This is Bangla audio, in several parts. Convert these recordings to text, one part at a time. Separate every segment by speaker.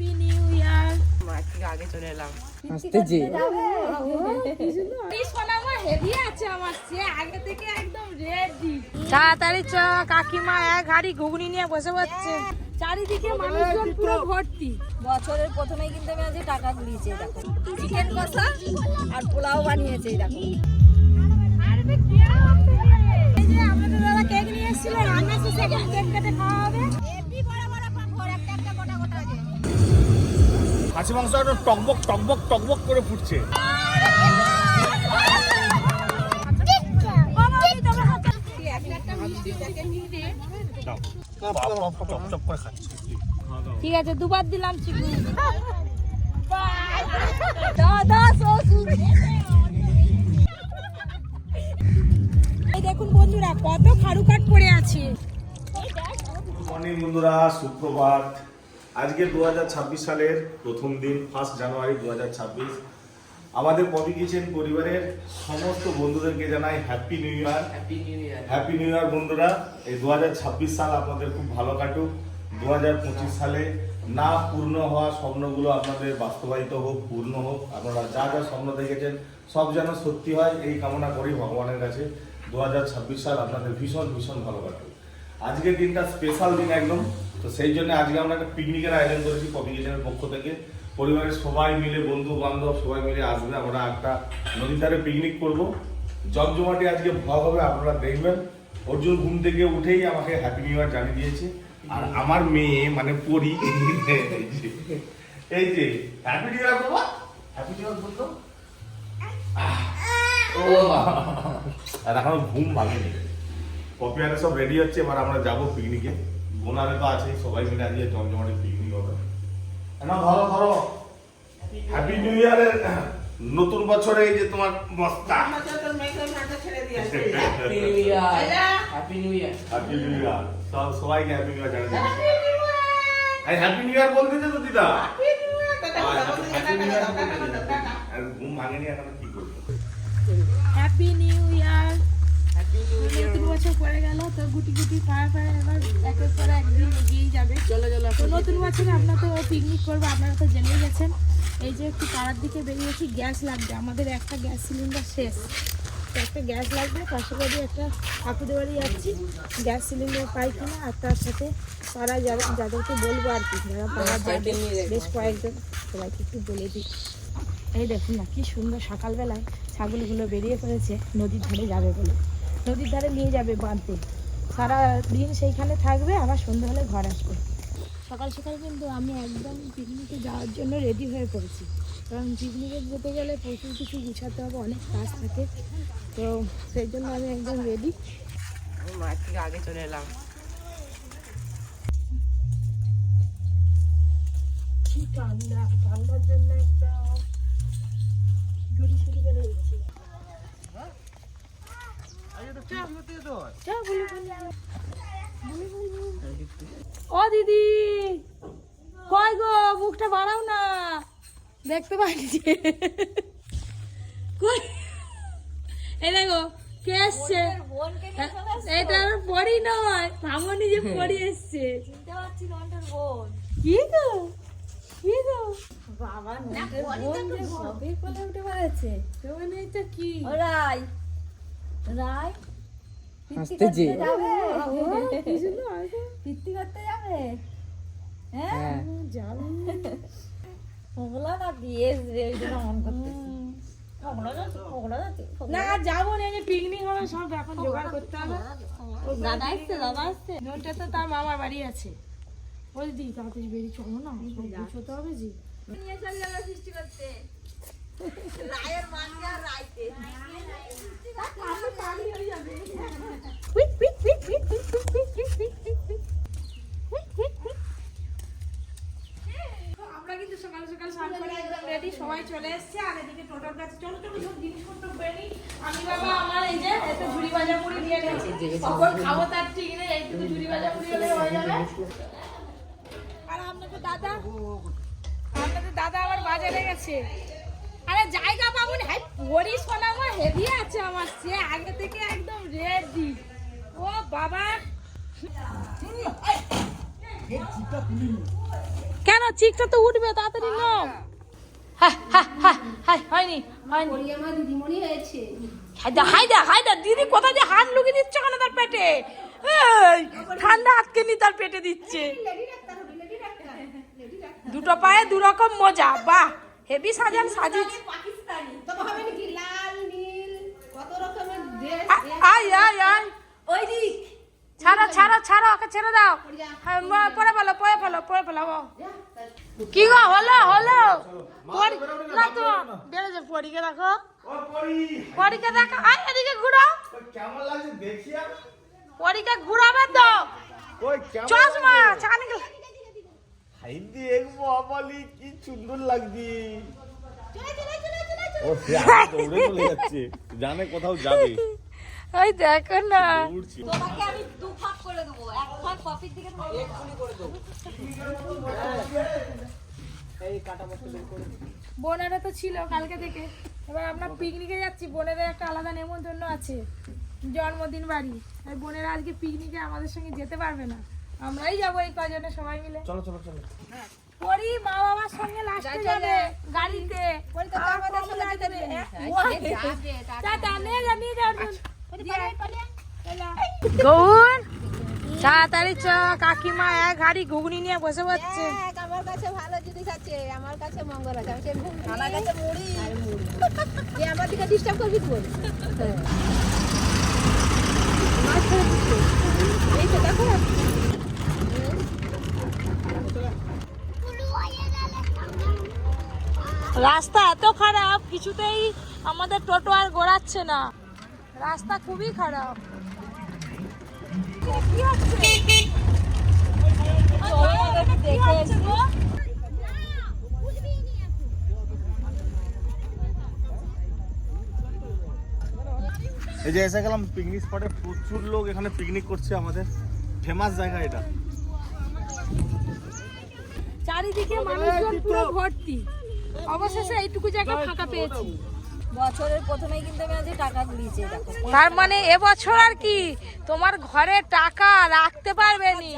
Speaker 1: হ্যাপি নিউ ইয়ার
Speaker 2: আগে চলে এলাম।
Speaker 3: আসতেছে
Speaker 1: সোনামা হেভি আছে আমার সে আগে থেকে একদম রেডি তাড়াতাড়ি চ কাকিমা এক হাড়ি ঘুগনি নিয়ে বসে পড়ছে। চারিদিকে মানুষজন পুরো ভর্তি।
Speaker 4: বছরের প্রথমেই কিন্তু আমি আজকে টাকা কুড়িয়েছি দেখো। চিকেন কষা আর পোলাও বানিয়েছে দেখো।
Speaker 1: এই যে আমাদের দাদা কেক নিয়ে এসেছিল রান্না শেষে কেক কেটে খাওয়া হবে।
Speaker 5: খাসি মাংস একটা টকবক টকবক টকবক করে ফুটছে।
Speaker 1: ঠিক আছে দুবার দিলাম চিকেন
Speaker 4: দাদা
Speaker 1: এই দেখুন বন্ধুরা কত খারু কাট পড়ে আছে।
Speaker 5: বন্ধুরা সুপ্রভাত। আজকে দু হাজার ছাব্বিশ সালের প্রথম দিন ফার্স্ট জানুয়ারি দু হাজার ছাব্বিশ। আমাদের পপি কিচেন পরিবারের সমস্ত বন্ধুদেরকে জানাই happy new year
Speaker 2: happy new year
Speaker 5: happy new year বন্ধুরা। এই দু হাজার ছাব্বিশ সাল আপনাদের খুব ভালো কাটুক। দু হাজার পঁচিশ সালে না পূর্ণ হওয়া স্বপ্নগুলো আপনাদের বাস্তবায়িত হোক পূর্ণ হোক। আপনারা যা যা স্বপ্ন দেখেছেন সব যেন সত্যি হয় এই কামনা করি ভগবানের কাছে। দু হাজার ছাব্বিশ সাল আপনাদের ভীষণ ভীষণ ভালো কাটুক। আজকের দিনটা স্পেশাল দিন একদম। তো সেই জন্য আজকে আমরা একটা পিকনিকের আয়োজন করেছি কপি কিচেনের পক্ষ থেকে। পরিবারের সবাই মিলে বন্ধু বান্ধব সবাই মিলে আসবে, আমরা একটা নদীর ধারে পিকনিক করব। জমজমাটি আজকে ভয় হবে, আপনারা দেখবেন। অর্জুন ঘুম থেকে উঠেই আমাকে হ্যাপি নিউ ইয়ার জানিয়ে দিয়েছে। আর আমার মেয়ে মানে পরি, এই যে হ্যাপি নিউ ইয়ার বাবা হ্যাপি নিউ ইয়ার বলতো আর এখন ঘুম ভাঙেনি। পপিয়ারে সব রেডি হচ্ছে, এবার আমরা যাব পিকনিকে। বোনারে তো আছে সবাই মিলে আজকে জমজমাটি পিকনিক হবে। না ধরো ধরো। হ্যাপি নিউ ইয়ারের নতুন বছরে এই যে তোমার বস্তা সবাইকে happy new year happy new year বলতে তো দিদা। হ্যাপি নিউ ইয়ার আর ঘুম ভাঙেনি এখন কি করব?
Speaker 1: Happy new year
Speaker 2: happy new year
Speaker 1: নতুন বছর পড়ে গেল তো গুটি গুটি পায়ে পায়ে এবার একের পর একদিন এগিয়েই যাবে।
Speaker 2: চলো চলো
Speaker 1: তো নতুন বছরে আমরা তো পিকনিক করব আপনারা তো জেনেই গেছেন। এই যে একটু পাড়ার দিকে বেরিয়েছি গ্যাস লাগবে আমাদের একটা গ্যাস সিলিন্ডার শেষ। একটা গ্যাস লাগবে পাশে বাড়ি একটা ঠাকুরের বাড়ি যাচ্ছি। গ্যাস সিলিন্ডার পাই কিনা আর তার সাথে পাড়ায় যারা যাদেরকে বলব আর কি যারা পাড়ার যাবে। বেশ কয়েকজন সবাইকে একটু বলে দিই। এই দেখুন না কি সুন্দর সকালবেলায় ছাগলগুলো বেরিয়ে পড়েছে নদীর ধারে যাবে বলে। নদীর ধারে নিয়ে যাবে বাঁধতে। সারা দিন সেইখানে থাকবে আবার সন্ধ্যা হলে ঘর আসবে। সকাল সকাল কিন্তু আমি একদম পিকনিকে যাওয়ার জন্য রেডি হয়ে পড়েছি। কারণ পিকনিকে যেতে গেলে প্রচুর কিছু গুছাতে হবে অনেক কাজ থাকে। তো সেই জন্য আমি একদম রেডি
Speaker 2: মায়ের থেকে আগে চলে এলাম।
Speaker 1: ঠান্ডা ঠান্ডার জন্য একদম ঝুড়ি শুরু করে দিচ্ছি ও দিদি। কই গো মুখটা বাড়াও না। দেখতে পাচ্ছি কই? এই দেখো কে এসছে?
Speaker 4: বোনকে নিয়ে
Speaker 1: মামনি যে পরি এসছে। কি গো? কি গো?
Speaker 4: বাবা সবে কোলে উঠে পড়েছে।
Speaker 1: তোমার এটা কি?
Speaker 4: ও রাই রাই পিত্তি করতে যাবে। পিত্তি করতে হ্যাঁ?
Speaker 3: হ্যাঁ।
Speaker 1: যাবে।
Speaker 4: ওগুলো না দিয়ে রে মন করতেছি।
Speaker 1: না যাব না যে পিকনিক হবে সব এখন জোগাড় করতে হবে।
Speaker 4: দাদা আসছে দাদা আসছে
Speaker 1: তো তার মামার বাড়ি আছে। ওই দি তাড়াতাড়ি বেরিয়ে চলো না সব হবে জি
Speaker 4: নিয়ে চলে যাবে সৃষ্টি করতে। রায়ের মাঝে আর রাইতে
Speaker 1: আমরা কিন্তু সকাল সকাল স্নান করে একদম রেডি সবাই চলে এসেছে আর এদিকে টোটোর কাছে চলো চলো সব জিনিসপত্র বেরি আমি বাবা আমার এই যে এত ঝুড়ি ভাজা মুড়ি নিয়ে কখন খাব তার ঠিক নেই এইটুকু ঝুড়ি ভাজা মুড়ি হলে হয়ে যাবে আর আপনাদের দাদা আপনাদের দাদা আবার বাজারে গেছে আরে জায়গা পাবো না হাই পরি সোনা আমার হেভি আছে আমার সে আগে থেকে একদম রেডি ও বাবা কেন চিকটা তো উঠবে তাড়াতাড়ি নাও হ্যাঁ হ্যাঁ হ্যাঁ হ্যাঁ হয়নি হয়নি।
Speaker 3: আমার দিদিমণি হয়েছে।
Speaker 1: হায়দা হায়দা হায়দা দিদি কোথায় যে হাত লুকিয়ে দিচ্ছ কেন তার পেটে? ঠান্ডা হাতকে নি তার পেটে দিচ্ছে? দুটো পায়ে দু রকম মজা বাহ হেভি সাজান
Speaker 3: হবে ড্রেস
Speaker 1: আ- আয় আয় আয়।
Speaker 3: ওই দিক।
Speaker 1: ছাড়ো ছাড়ো ছাড়ো ওকে ছেড়ে দাও। হ্যাঁ, পরে ফেলো পরে ফেলো পরে ফেলো। কি গো হলো হলো? পরি- না তো বেড়েছে পরীকে দেখো।
Speaker 5: ও
Speaker 1: পরীকে দেখো। আয় এদিকে ঘুরো।
Speaker 5: কেমন লাগছে দেখি আর?
Speaker 1: পরীকে ঘুরাবে তো।
Speaker 5: ওই কেমন
Speaker 1: চশমা ছানি
Speaker 5: হাই দেখ বাবালি কি সুন্দর লাগছে। ও সে দৌড়ে চলে যাচ্ছে। জানে কোথাও যাবে।
Speaker 1: ওই দেখো না।
Speaker 4: তোমাকে আমি দু ভাগ করে দেবো। এক ভাগ কপির দিকে
Speaker 1: বোনেরা তো ছিল কালকে থেকে। এবার আমরা পিকনিকে যাচ্ছি। বোনেদের একটা আলাদা নেমন্তন্ন আছে। জন্মদিন বাড়ি। আর বোনেরা আজকে পিকনিকে আমাদের সঙ্গে যেতে পারবে না। আমরাই যাব এই কজনে সবাই মিলে।
Speaker 5: চলো চলো চলো।
Speaker 1: পরি মা বাবার সঙ্গে লাস্টে যাবে গাড়িতে। আর কমলা যাবে। টাটা, নিয়ে যা, নিয়ে যা অর্জুন। গৌর তাড়াতাড়ি চ কাকিমা এক গাড়ি ঘুগনি নিয়ে বসে পড়ছে।
Speaker 3: আমার কাছে ভালো জিনিস আছে আমার কাছে মঙ্গল আছে আমি সেই আমার কাছে মুড়ি। আর আমার দিকে ডিস্টার্ব করবি তো মাছ এই তো দেখো।
Speaker 1: রাস্তা এত খারাপ কিছুতেই আমাদের টোটো আর গোড়াচ্ছে না। রাস্তা খুবই খারাপ?
Speaker 5: এই যে এসে গেলাম পিকনিক স্পটে প্রচুর লোক এখানে পিকনিক করছে আমাদের। ফেমাস জায়গা এটা।
Speaker 1: চারিদিকে মানুষজন পুরো ভর্তি। অবশেষে এইটুকু জায়গা ফাঁকা পেয়েছি।
Speaker 4: বছরের প্রথমেই কিন্তু আমি আজকে টাকা কুড়িয়েছি
Speaker 1: তার মানে এবছর আর কি? তোমার ঘরে টাকা রাখতে পারবে নি।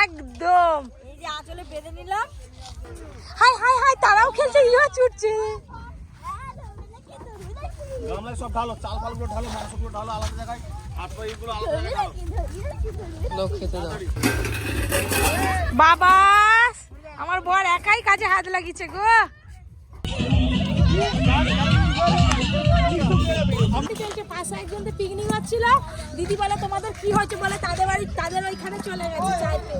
Speaker 1: একদম।
Speaker 4: এই যে আঁচলে বেঁধে নিলাম।
Speaker 1: হাই হাই হাই তারাও খেলছে ইহা ছুটছে।
Speaker 5: গামলায় সব ঢালো চাল ফালগুলো ঢালো মাংসগুলো ঢালো আলাদা জায়গায়। আর তো এইগুলো আলাদা জায়গায় ঢালো।
Speaker 2: লোক খেতে দাও।
Speaker 1: বাবা আমার বর একাই কাজে হাত লাগিয়েছে গো। পাশে একজন পিকনিক হচ্ছিল। দিদি বলে, তোমাদের কি হয়েছে? বলে, তাদের বাড়ি, তাদের ওইখানে চলে গেছে চাইতে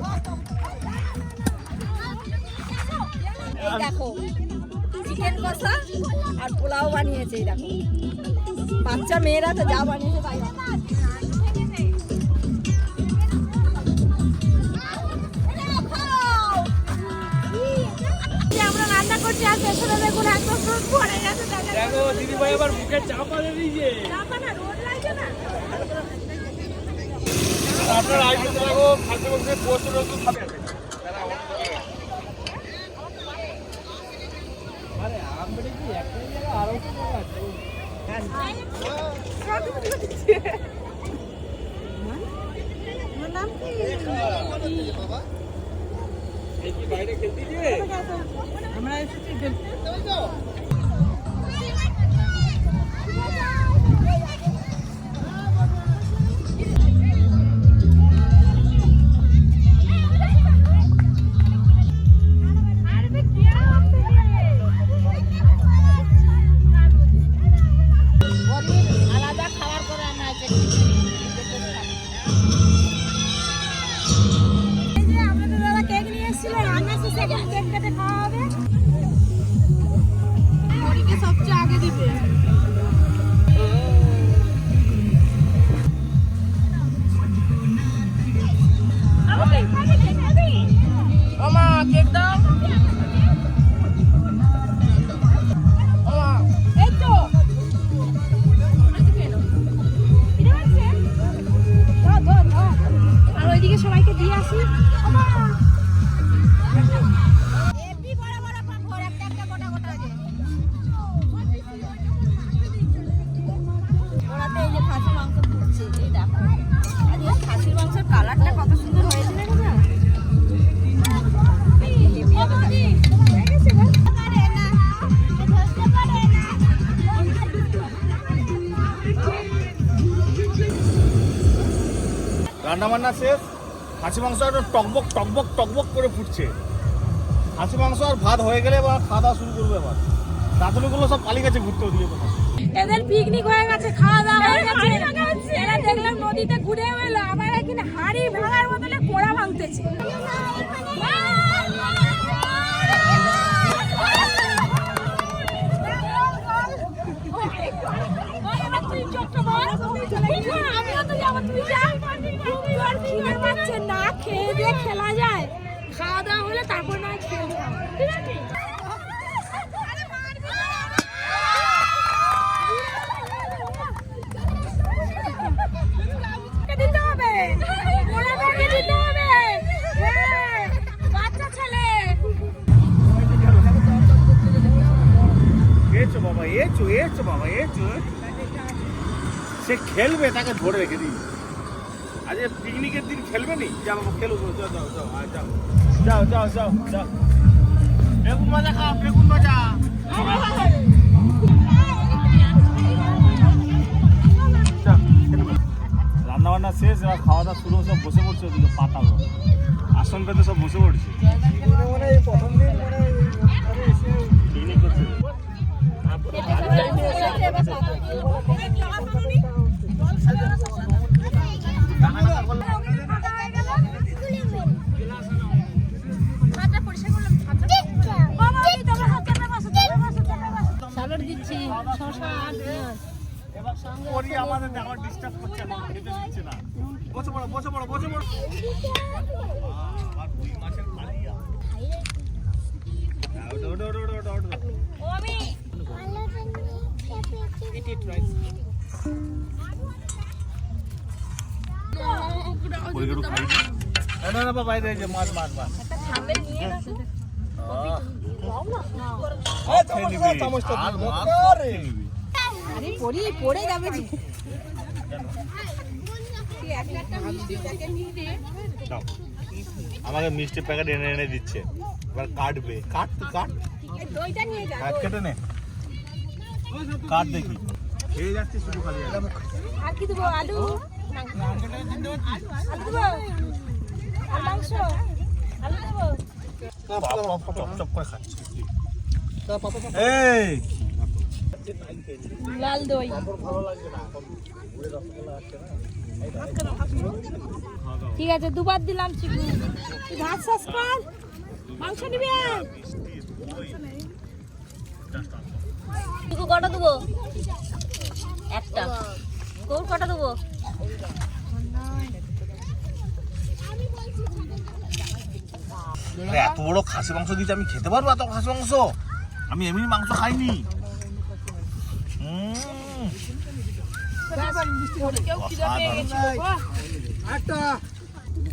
Speaker 4: দেখো চিকেন কষা আর পোলাও বানিয়েছে, এই দেখো। বাচ্চা, মেয়েরা তো যা বানিয়েছে, তাই
Speaker 1: পেছনে দেখুন একদম রোদ পড়ে গেছে
Speaker 2: দেখো দিদি আবার মুখে চাপা দিয়ে দিয়েছে।
Speaker 1: চাপা না রোদ লাগছে না?
Speaker 5: আপনার আইসে দেখো খাদ্য বলতে পোস্ট রসুন খাবে
Speaker 1: আলাদা রান্না
Speaker 5: বান্না শেষ খাসি মাংস একটা টকবক টকবক টকবক করে ফুটছে। খাসি মাংস আর ভাত হয়ে গেলে এবার খাওয়া দাওয়া শুরু করবে এবার। রাঁধুনিগুলো সব পালি গেছে ঘুরতে ওদিকে কোথাও।
Speaker 1: এদের পিকনিক হয়ে গেছে খাওয়া দাওয়া হয়ে গেছে। এরা দেখলাম নদীতে ঘুরে এলো আবার এখানে হাড়ি খেয়ে দিয়ে খেলা যায়। খাওয়া দাওয়া হলে তারপর নয় খেলতে। ঠিক আছে? হ্যাঁ, বাচ্চা ছেলে।
Speaker 5: এছো বাবা এছো এছো বাবা এছো। সে খেলবে তাকে ধরে রেখে দিই। আজ পিকনিকের দিন খেলবে নি? যাও খেলো যাও যাও যাও যাও। যাও যাও যাও যাও। বেগুন ভাজা খাও বেগুন ভাজা। রান্না বান্না শেষ এবার খাওয়া দাওয়া শুরু সব বসে পড়ছে ওদিকে পাতালো। আসন পেতে সব বসে পড়ছে। পিকনিক ওইগুলো খাই না না না বাবা বাইরে যে মাছ মাছ মাছ। খেয়ে নিবি। আরে
Speaker 3: পড়ি পড়ে যাবে।
Speaker 5: আমাকে মিষ্টি প্যাকেট এনে এনে দিচ্ছে। এবার কাটবে। কাট কাট। কাট কেটে নে। কাট দেখি। খেয়ে যাচ্ছি শুধু খালি
Speaker 1: আর কি দেবো? আলু? আলু দেবো? আর মাংস? আলু দেবো? লাল দই। ঠিক আছে দুবার দিলাম তুই ভাত কর। মাংস নিবি?
Speaker 4: টুকু কটা দেবো? একটা। কৌর কটা দেবো?
Speaker 5: এত বড় খাসি মাংস দিয়েছে আমি খেতে পারব এত খাসি মাংস? আমি এমনি মাংস খাইনি।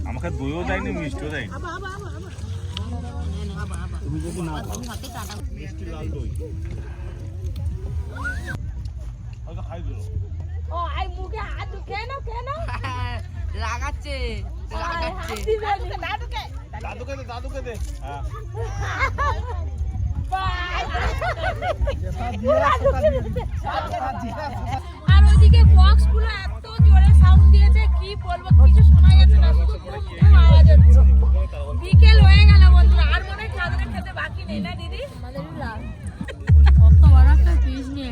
Speaker 5: আমাকে দইও দেয়নি মিষ্টিও দেয়নি। তুমি যদি না মিষ্টি লাল দই।
Speaker 1: ও আই মুখে হাত ঢুকে কেন
Speaker 2: লাগাচ্ছে লাগাচ্ছে।
Speaker 5: দাদুকে দে দাদুকে দে।
Speaker 1: আর ওইদিকে বক্সগুলো এত জোরে সাউন্ড দিয়েছে কি বলব কিছু শোনা যাচ্ছে না শুধু বুম বুম আওয়াজ হচ্ছে। বিকেল হয়ে গেল বন্ধুরা আর মনে হয় খেতে বাকি নেই না দিদি? কত বড় একটা পিস নিয়ে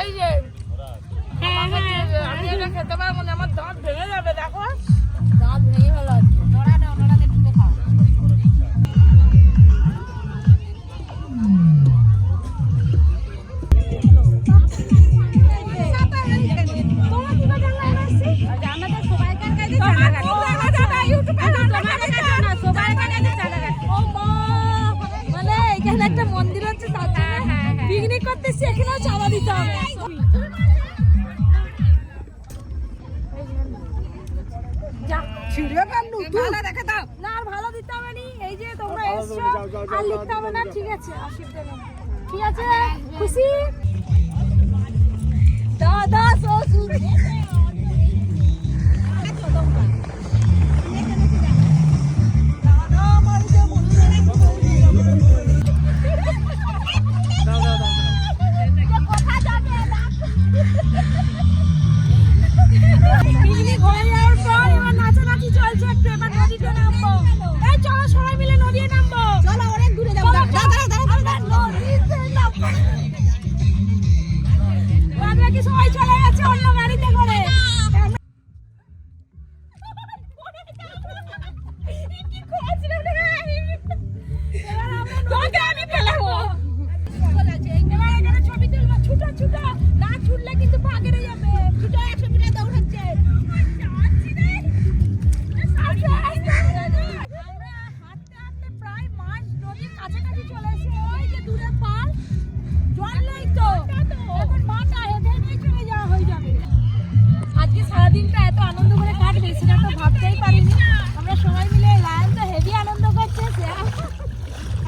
Speaker 1: এই যে আমি খেতে পারব না আমার দাঁত ভেঙে যাবে দেখো।
Speaker 3: দাঁত ভেঙে ফেলো। আর লিখতে হবে না, ঠিক আছে অসুবিধা নেই ঠিক
Speaker 1: আছে? খুশি? দাদা শ্বশুর বিজলি ঘরে যাওয়ার পর এবার নাচানাচি চলছে একটু এবার নদীতে নামবো। ভাবতেই পারিনি। আমরা সবাই মিলে লাইন তো হেভি আনন্দ করছে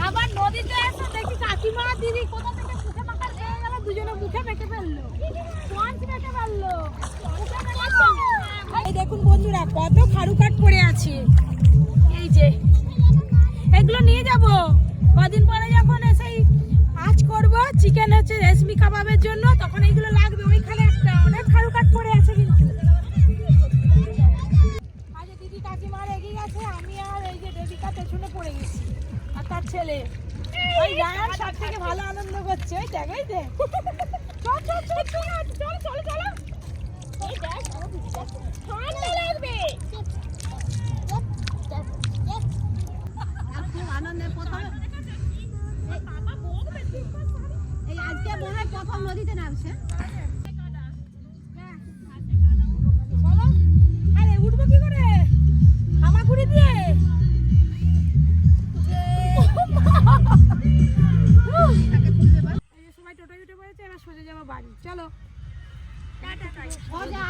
Speaker 1: আবার নদীতে এসে দেখি কাকিমা, দিদি কোথা থেকে মুখে মাখার পেয়ে গেল, দুজনে মুখে মেখে ফেলল। পঞ্চ মেখে ফেলল। দেখুন বন্ধুরা, কত খারুকাট পড়ে আছে। এই যে, এগুলো নিয়ে যাব। কদিন পরে যখন সেই আজ করব চিকেন হচ্ছে রেশমি কাবাবের জন্য, তখন এইগুলো লাগবে ওইখানে একটা, অনেক থেকে ভালো আনন্দ করছে ওই দেখ ওই দেখ। চল চল চল চল চল চল ওই দেখ ঠান্ডা লাগবে।
Speaker 3: আজকে মনে হয় প্রথম নদীতে নামছে।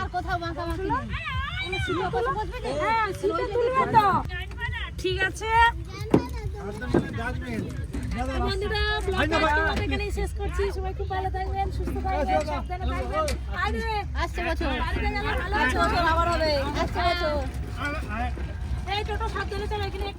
Speaker 1: আর
Speaker 3: কোথাও নেই।
Speaker 1: হ্যাঁ তো। ঠিক আছে। বন্ধুরা এখানেই শেষ করছি। সবাই খুব ভালো থাকবেন সুস্থ থাকবেন সাবধানে থাকবেন। আরে
Speaker 3: আসছে বছর।
Speaker 1: ভালো আছো?
Speaker 4: আবার হবে।
Speaker 3: আসছে বছর।
Speaker 1: এই টোটো সাবধানে চলো এখানে।